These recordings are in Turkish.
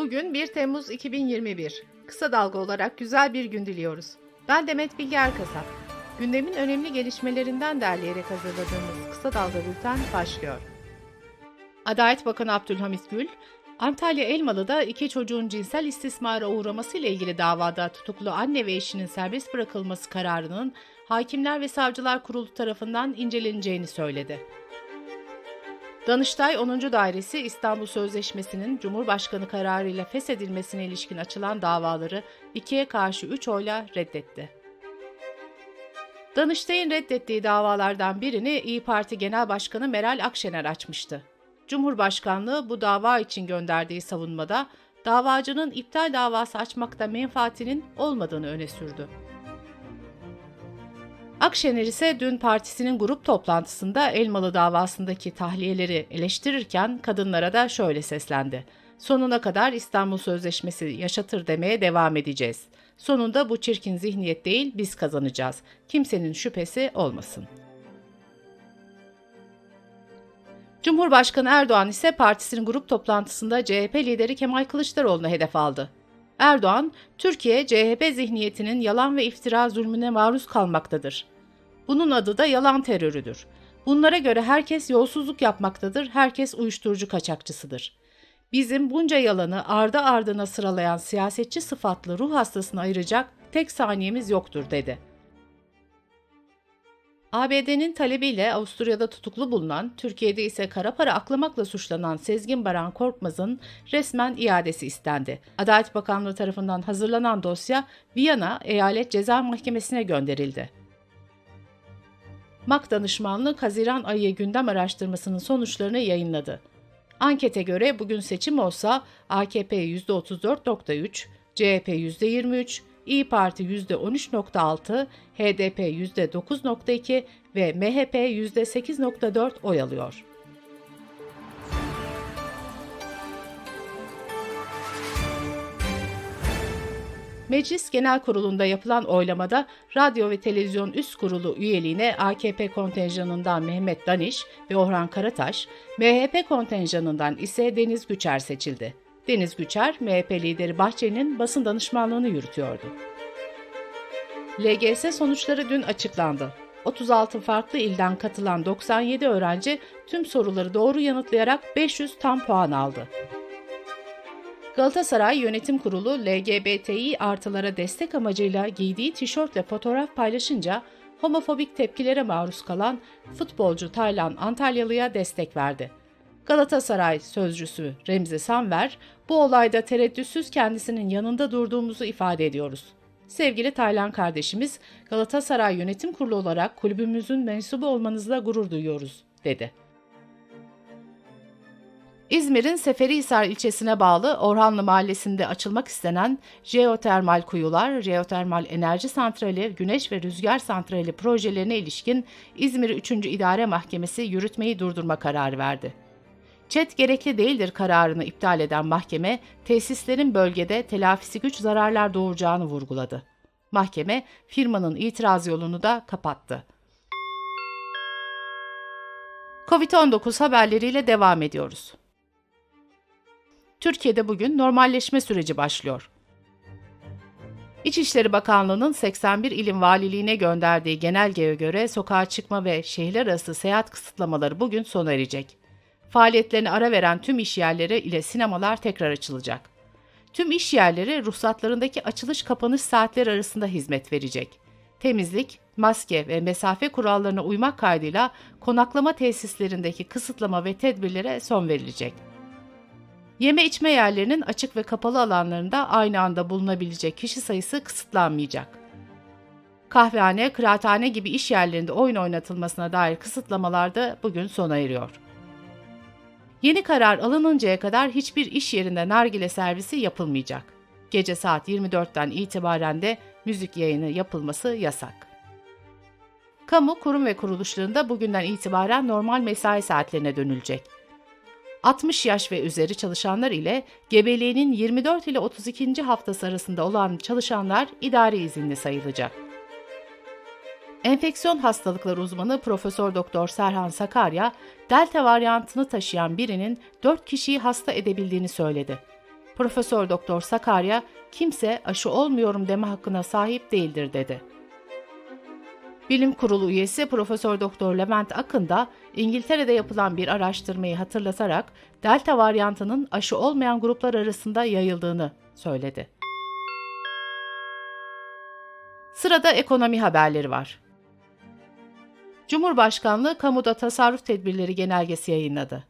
Bugün 1 Temmuz 2021. Kısa dalga olarak güzel bir gün diliyoruz. Ben Demet Bilge Erkasap. Gündemin önemli gelişmelerinden derleyerek hazırladığımız Kısa Dalga Bülten başlıyor. Adalet Bakanı Abdülhamit Gül, Antalya Elmalı'da iki çocuğun cinsel istismara uğraması ile ilgili davada tutuklu anne ve eşinin serbest bırakılması kararının Hakimler ve Savcılar Kurulu tarafından inceleneceğini söyledi. Danıştay 10. Dairesi İstanbul Sözleşmesi'nin Cumhurbaşkanı kararıyla feshedilmesine ilişkin açılan davaları ikiye karşı 3 oyla reddetti. Danıştay'ın reddettiği davalardan birini İyi Parti Genel Başkanı Meral Akşener açmıştı. Cumhurbaşkanlığı bu dava için gönderdiği savunmada davacının iptal davası açmakta menfaatinin olmadığını öne sürdü. Akşener ise dün partisinin grup toplantısında Elmalı davasındaki tahliyeleri eleştirirken kadınlara da şöyle seslendi. Sonuna kadar İstanbul Sözleşmesi yaşatır demeye devam edeceğiz. Sonunda bu çirkin zihniyet değil biz kazanacağız. Kimsenin şüphesi olmasın. Cumhurbaşkanı Erdoğan ise partisinin grup toplantısında CHP lideri Kemal Kılıçdaroğlu'na hedef aldı. Erdoğan, Türkiye CHP zihniyetinin yalan ve iftira zulmüne maruz kalmaktadır. Bunun adı da yalan terörüdür. Bunlara göre herkes yolsuzluk yapmaktadır, herkes uyuşturucu kaçakçısıdır. Bizim bunca yalanı ardı ardına sıralayan siyasetçi sıfatlı ruh hastasını ayıracak tek saniyemiz yoktur dedi. ABD'nin talebiyle Avusturya'da tutuklu bulunan, Türkiye'de ise kara para aklamakla suçlanan Sezgin Baran Korkmaz'ın resmen iadesi istendi. Adalet Bakanlığı tarafından hazırlanan dosya Viyana Eyalet Ceza Mahkemesi'ne gönderildi. MAK danışmanlığı Haziran ayı gündem araştırmasının sonuçlarını yayınladı. Ankete göre bugün seçim olsa AKP %34.3, CHP %23, İyi Parti %13.6, HDP %9.2 ve MHP %8.4 oy alıyor. Meclis Genel Kurulu'nda yapılan oylamada Radyo ve Televizyon Üst Kurulu üyeliğine AKP kontenjanından Mehmet Daniş ve Orhan Karataş, MHP kontenjanından ise Deniz Güçer seçildi. Deniz Güçer, MHP lideri Bahçeli'nin basın danışmanlığını yürütüyordu. LGS sonuçları dün açıklandı. 36 farklı ilden katılan 97 öğrenci tüm soruları doğru yanıtlayarak 500 tam puan aldı. Galatasaray Yönetim Kurulu LGBTİ artılara destek amacıyla giydiği tişörtle fotoğraf paylaşınca homofobik tepkilere maruz kalan futbolcu Taylan Antalyalı'ya destek verdi. Galatasaray sözcüsü Remzi Sanver, bu olayda tereddütsüz kendisinin yanında durduğumuzu ifade ediyoruz. Sevgili Taylan kardeşimiz, Galatasaray Yönetim Kurulu olarak kulübümüzün mensubu olmanızla gurur duyuyoruz, dedi. İzmir'in Seferihisar ilçesine bağlı Orhanlı Mahallesi'nde açılmak istenen jeotermal kuyular, jeotermal enerji santrali, güneş ve rüzgar santrali projelerine ilişkin İzmir 3. İdare Mahkemesi yürütmeyi durdurma kararı verdi. ÇED gerekli değildir kararını iptal eden mahkeme, tesislerin bölgede telafisi güç zararlar doğuracağını vurguladı. Mahkeme, firmanın itiraz yolunu da kapattı. Covid-19 haberleriyle devam ediyoruz. Türkiye'de bugün normalleşme süreci başlıyor. İçişleri Bakanlığı'nın 81 ilin valiliğine gönderdiği genelgeye göre sokağa çıkma ve şehirler arası seyahat kısıtlamaları bugün sona erecek. Faaliyetlerine ara veren tüm iş yerleri ile sinemalar tekrar açılacak. Tüm iş yerleri ruhsatlarındaki açılış kapanış saatleri arasında hizmet verecek. Temizlik, maske ve mesafe kurallarına uymak kaydıyla konaklama tesislerindeki kısıtlama ve tedbirlere son verilecek. Yeme içme yerlerinin açık ve kapalı alanlarında aynı anda bulunabilecek kişi sayısı kısıtlanmayacak. Kahvehane, kıraathane gibi iş yerlerinde oyun oynatılmasına dair kısıtlamalar da bugün sona eriyor. Yeni karar alınıncaya kadar hiçbir iş yerinde nargile servisi yapılmayacak. Gece saat 24'ten itibaren de müzik yayını yapılması yasak. Kamu, kurum ve kuruluşlarında bugünden itibaren normal mesai saatlerine dönülecek. 60 yaş ve üzeri çalışanlar ile gebeliğinin 24 ile 32. haftası arasında olan çalışanlar idari izinli sayılacak. Enfeksiyon hastalıkları uzmanı Profesör Doktor Serhan Sakarya, delta varyantını taşıyan birinin 4 kişiyi hasta edebildiğini söyledi. Profesör Doktor Sakarya, kimse aşı olmuyorum deme hakkına sahip değildir dedi. Bilim Kurulu üyesi Profesör Doktor Levent Akın da İngiltere'de yapılan bir araştırmayı hatırlatarak Delta varyantının aşı olmayan gruplar arasında yayıldığını söyledi. Sırada ekonomi haberleri var. Cumhurbaşkanlığı kamuda tasarruf tedbirleri genelgesi yayınladı.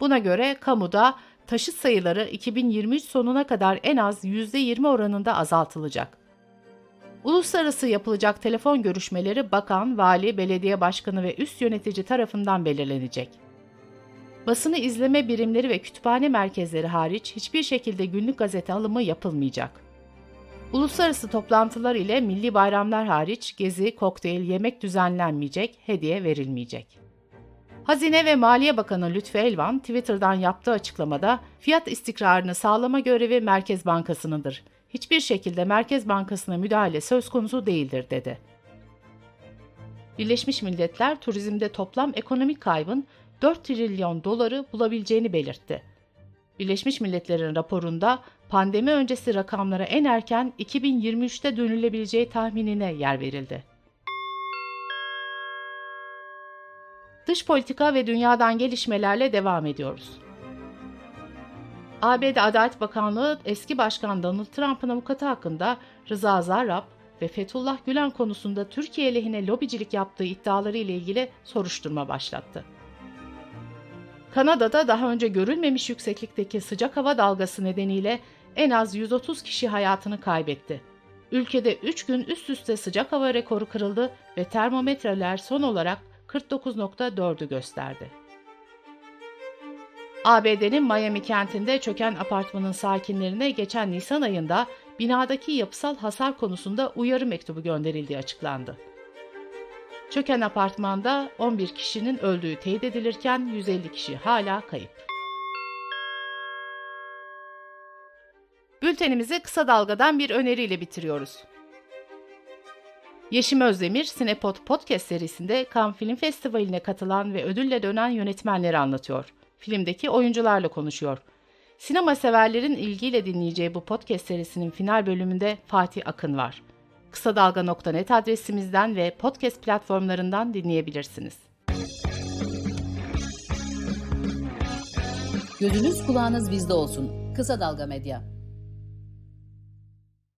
Buna göre kamuda taşıt sayıları 2023 sonuna kadar en az %20 oranında azaltılacak. Uluslararası yapılacak telefon görüşmeleri bakan, vali, belediye başkanı ve üst yönetici tarafından belirlenecek. Basını izleme birimleri ve kütüphane merkezleri hariç hiçbir şekilde günlük gazete alımı yapılmayacak. Uluslararası toplantılar ile milli bayramlar hariç gezi, kokteyl, yemek düzenlenmeyecek, hediye verilmeyecek. Hazine ve Maliye Bakanı Lütfü Elvan Twitter'dan yaptığı açıklamada fiyat istikrarını sağlama görevi Merkez Bankası'nındır. Hiçbir şekilde Merkez Bankası'na müdahale söz konusu değildir dedi. Birleşmiş Milletler turizmde toplam ekonomik kaybın 4 trilyon doları bulabileceğini belirtti. Birleşmiş Milletler'in raporunda pandemi öncesi rakamlara en erken 2023'te dönülebileceği tahminine yer verildi. Dış politika ve dünyadan gelişmelerle devam ediyoruz. ABD Adalet Bakanlığı eski başkan Donald Trump'ın avukatı hakkında Rıza Zarrab ve Fethullah Gülen konusunda Türkiye lehine lobicilik yaptığı iddiaları ile ilgili soruşturma başlattı. Kanada'da daha önce görülmemiş yükseklikteki sıcak hava dalgası nedeniyle en az 130 kişi hayatını kaybetti. Ülkede 3 gün üst üste sıcak hava rekoru kırıldı ve termometreler son olarak 49.4'ü gösterdi. ABD'nin Miami kentinde çöken apartmanın sakinlerine geçen Nisan ayında binadaki yapısal hasar konusunda uyarı mektubu gönderildiği açıklandı. Çöken apartmanda 11 kişinin öldüğü teyit edilirken 150 kişi hala kayıp. Bültenimizi kısa dalgadan bir öneriyle bitiriyoruz. Yeşim Özdemir, Sinepod Podcast serisinde Cannes Film Festivali'ne katılan ve ödülle dönen yönetmenleri anlatıyor. Filmdeki oyuncularla konuşuyor. Sinema severlerin ilgiyle dinleyeceği bu podcast serisinin final bölümünde Fatih Akın var. Kısa Dalga.net adresimizden ve podcast platformlarından dinleyebilirsiniz. Gözünüz kulağınız bizde olsun. Kısa Dalga Medya.